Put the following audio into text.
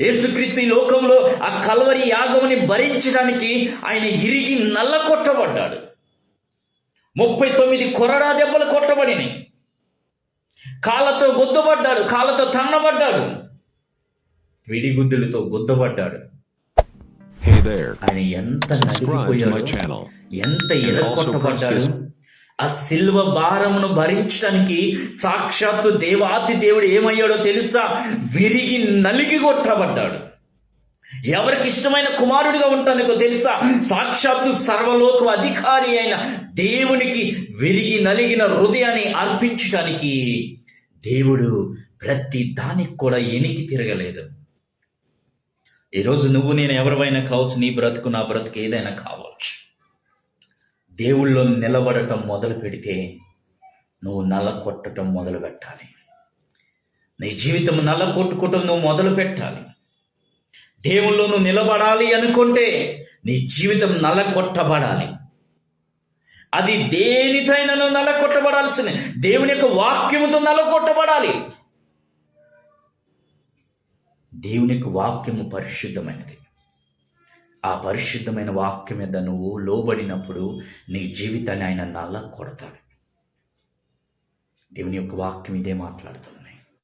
యేసుక్రీస్తు ఈ లోకంలో ఆ కల్వరి యాగముని భరించడానికి ఆయన ఇరిగి నల్ల కొట్టబడ్డాడు ముప్పై తొమ్మిది కొరడా దెబ్బలు కొట్టబడినాయి కాళ్ళతో గుద్దబడ్డాడు కాళ్ళతో తన్నబడ్డాడు విడిగుద్దులతో గుద్దబడ్డాడు. ఆయన ఎంత నలిగిపోయాడు. ఎంత ఎరగొట్టబడ్డాడు ఆ సిల్వ భారమును భరించడానికి సాక్షాత్తు దేవాతి దేవుడు ఏమయ్యాడో తెలుసా? విరిగి నలిగి కొట్టబడ్డాడు. ఎవరికి ఇష్టమైన కుమారుడిగా ఉంటానికో తెలుసా? సాక్షాత్తు సర్వలోక అధికారి అయిన దేవునికి విరిగి నలిగిన హృదయాన్ని అర్పించడానికి దేవుడు ప్రతి దానికి కూడా ఎనికి తిరగలేదు. ఈరోజు నువ్వు నేను ఎవరివైనా కావచ్చు నీ బ్రతుకు నా బ్రతుకు ఏదైనా కావచ్చు దేవుళ్ళో నిలబడటం మొదలు పెడితే నువ్వు నల్ల కొట్టడం మొదలు పెట్టాలి. నీ జీవితం నల్ల కొట్టుకోవటం నువ్వు మొదలు పెట్టాలి. దేవుళ్ళో నువ్వు నిలబడాలి అనుకుంటే నీ జీవితం నల్ల కొట్టబడాలి అది దేనితోనైనా నల కొట్టబడాల్సింది దేవుని యొక్క వాక్యముతో నల కొట్టబడాలి దేవుని యొక్క వాక్యము పరిశుద్ధమైనది. ఆ పరిశుద్ధమైన వాక్యం మీద నువ్వు లోబడినప్పుడు నీ జీవితాన్ని ఆయన నల్ల కొడతాడు దేవుని యొక్క వాక్యం ఇదే మాట్లాడుతుంది.